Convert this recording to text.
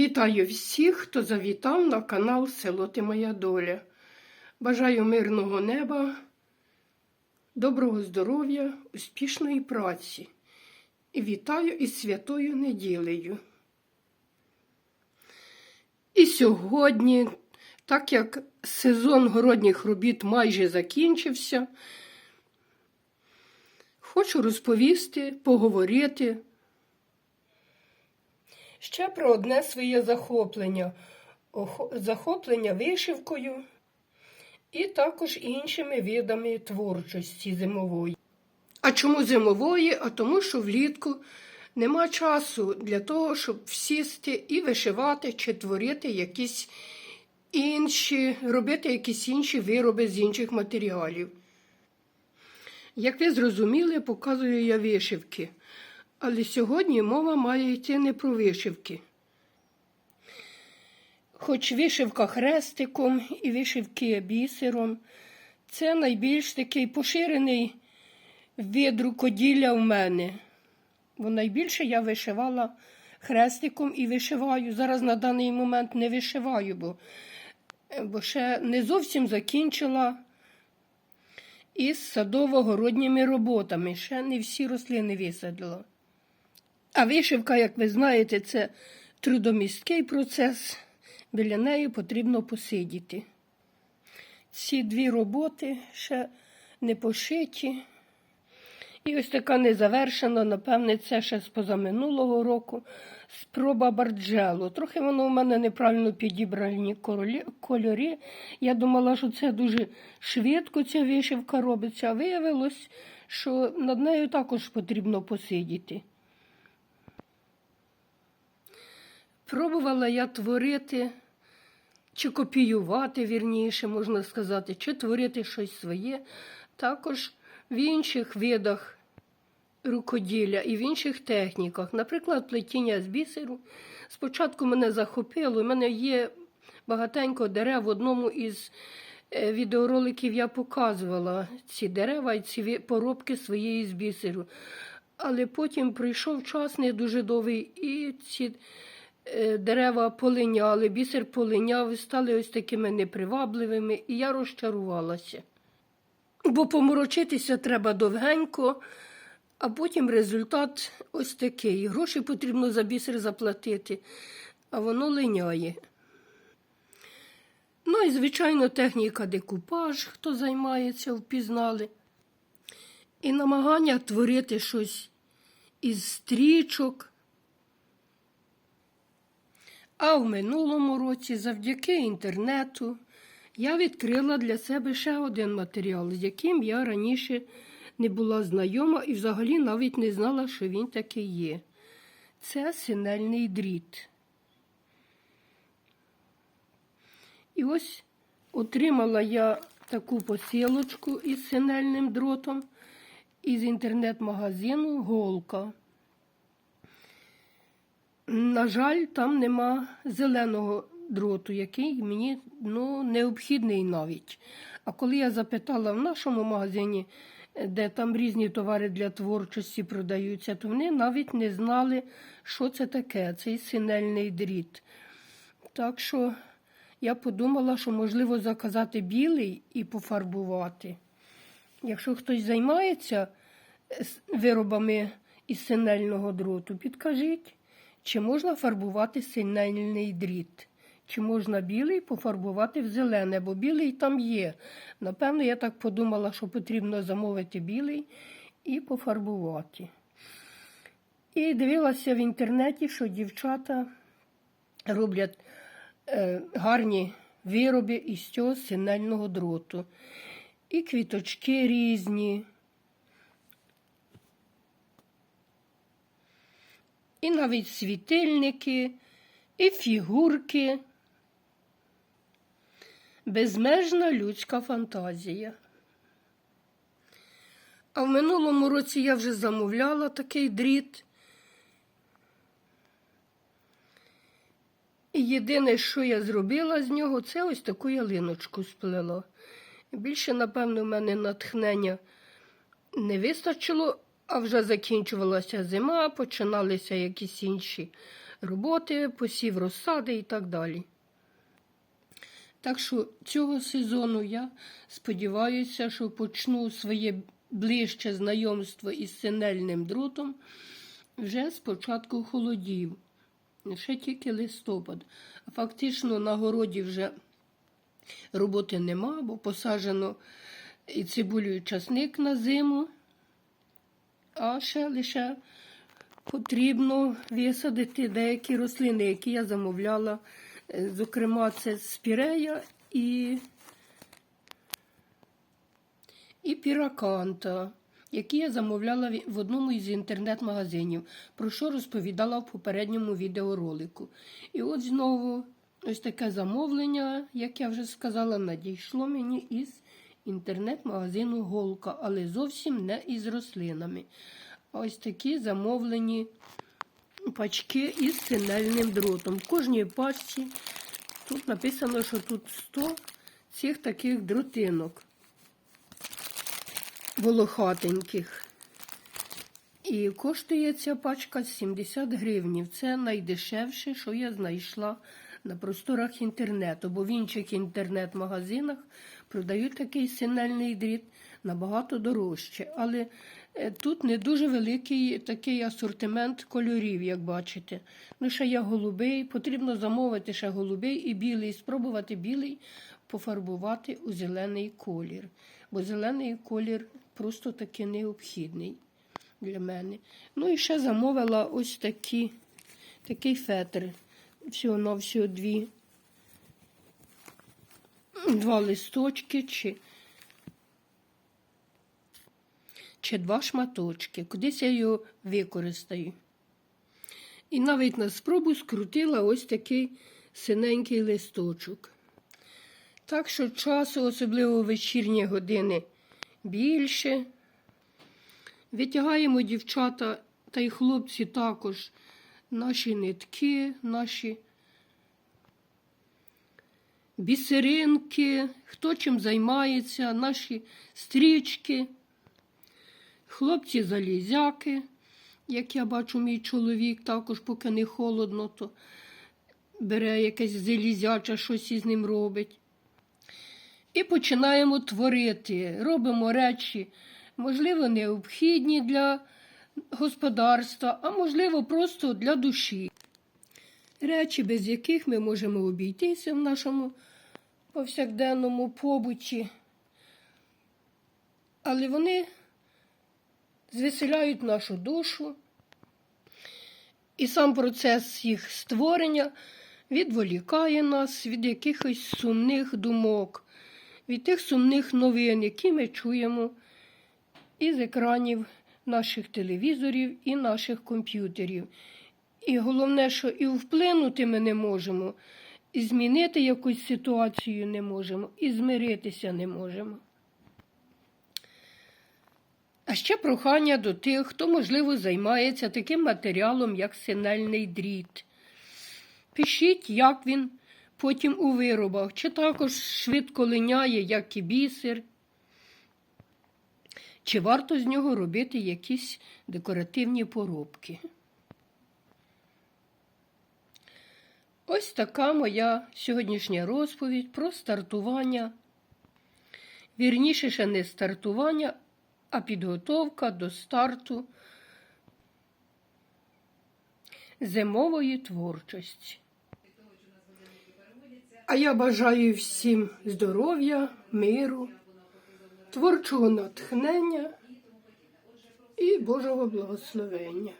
Вітаю всіх, хто завітав на канал Село Ти Моя Доля. Бажаю мирного неба, доброго здоров'я, успішної праці. І вітаю із святою неділею. І сьогодні, так як сезон городніх робіт майже закінчився, хочу розповісти, поговорити ще про одне своє захоплення. Захоплення вишивкою і також іншими видами творчості зимової. А чому зимової? А тому, що влітку нема часу для того, щоб сісти і вишивати чи творити якісь інші, робити якісь інші вироби з інших матеріалів. Як ви зрозуміли, показую я вишивки. Але сьогодні мова має йти не про вишивки. Хоч вишивка хрестиком і вишивки бісером це найбільш такий поширений вид рукоділля в мене. Бо найбільше я вишивала хрестиком і вишиваю. Зараз на даний момент не вишиваю, бо, бо ще не зовсім закінчила із садово-городніми роботами. Ще не всі рослини висадила. А вишивка, як ви знаєте, це трудомісткий процес. Біля неї потрібно посидіти. Ці дві роботи ще не пошиті. І ось така незавершена, напевне, це ще з позаминулого року. Спроба барджелу. Трохи воно в мене неправильно підібрані кольори. Я думала, що це дуже швидко ця вишивка робиться, а виявилось, що над нею також потрібно посидіти. Пробувала я творити, чи копіювати, вірніше, можна сказати, чи творити щось своє, також в інших видах рукоділля і в інших техніках. Наприклад, плетіння з бісеру. Спочатку мене захопило, у мене є багатенько дерев в одному із е, відеороликів я показувала ці дерева і ці поробки своєї з бісеру. Але потім прийшов час не дуже довгий, і ці дерева полиняли, бісер полиняв стали ось такими непривабливими, і я розчарувалася. Бо поморочитися треба довгенько, а потім результат ось такий. Гроші потрібно за бісер заплатити, а воно линяє. Ну і, звичайно, техніка декупаж, хто займається, впізнали. І намагання творити щось із стрічок. А в минулому році, завдяки інтернету, я відкрила для себе ще один матеріал, з яким я раніше не була знайома і взагалі навіть не знала, що він такий є. Це синельний дріт. І ось отримала я таку посилочку із синельним дротом із інтернет-магазину Голка. На жаль, там нема зеленого дроту, який мені ну, необхідний навіть. А коли я запитала в нашому магазині, де там різні товари для творчості продаються, то вони навіть не знали, що це таке, цей синельний дріт. Так що я подумала, що можливо заказати білий і пофарбувати. Якщо хтось займається е, виробами із синельного дроту, підкажіть, чи можна фарбувати синельний дріт, чи можна білий пофарбувати в зелене, бо білий там є. Напевно, я так подумала, що потрібно замовити білий і пофарбувати. І дивилася в інтернеті, що дівчата роблять е, гарні вироби із цього синельного дроту. І квіточки різні. І навіть світильники, і фігурки. Безмежна людська фантазія. А в минулому році я вже замовляла такий дріт. І єдине, що я зробила з нього, це ось таку ялиночку сплела. Більше, напевно, в мене натхнення не вистачило, а вже закінчувалася зима, починалися якісь інші роботи, посів розсади і так далі. Так що цього сезону я сподіваюся, що почну своє ближче знайомство із синельним дротом вже з початку холодів. Ще тільки листопад. Фактично на городі вже роботи нема, бо посаджено і цибулю, і часник на зиму. А ще лише потрібно висадити деякі рослини, які я замовляла. Е, Зокрема, це спірея і, і піраканта, які я замовляла в- в одному із інтернет-магазинів, про що розповідала в попередньому відеоролику. І от знову ось таке замовлення, як я вже сказала, надійшло мені із інтернет-магазину Голка, але зовсім не із рослинами. Ось такі замовлені пачки із синельним дротом. В кожній пачці тут написано, що тут 100 цих таких дротинок волохатеньких. І коштує ця пачка 70 гривнів. Це найдешевше, що я знайшла на просторах інтернету, бо в інших інтернет-магазинах продають такий синельний дріт набагато дорожче. Але е, тут не дуже великий такий асортимент кольорів, як бачите. Ну, ще є голубий, потрібно замовити ще голубий і білий, спробувати білий пофарбувати у зелений колір. Бо зелений колір просто таки необхідний для мене. Ну і ще замовила ось такі, такий фетр. Всього на всього дві. Два листочки чи, чи два шматочки. Кудись я його використаю. І навіть на спробу скрутила ось такий синенький листочок. Так що часу, особливо в вечірні години, більше. Витягаємо дівчата та й хлопці також наші нитки, наші бісеринки, хто чим займається, наші стрічки, хлопці залізяки, як я бачу, мій чоловік також, поки не холодно, то бере якесь залізяче, щось із ним робить. І починаємо творити, робимо речі, можливо, необхідні для господарства, а можливо, просто для душі. Речі, без яких ми можемо обійтися в нашому повсякденному побуті. Але вони звеселяють нашу душу, і сам процес їх створення відволікає нас від якихось сумних думок, від тих сумних новин, які ми чуємо із екранів наших телевізорів і наших комп'ютерів. І головне, що і вплинути ми не можемо, і змінити якусь ситуацію не можемо, і змиритися не можемо. А ще прохання до тих, хто, можливо, займається таким матеріалом, як синельний дріт. Пишіть, як він потім у виробах, чи також швидко линяє, як і бісер, чи варто з нього робити якісь декоративні поробки. Ось така моя сьогоднішня розповідь про стартування. Вірніше, ще не стартування, а підготовка до старту зимової творчості. А я бажаю всім здоров'я, миру, творчого натхнення і Божого благословення.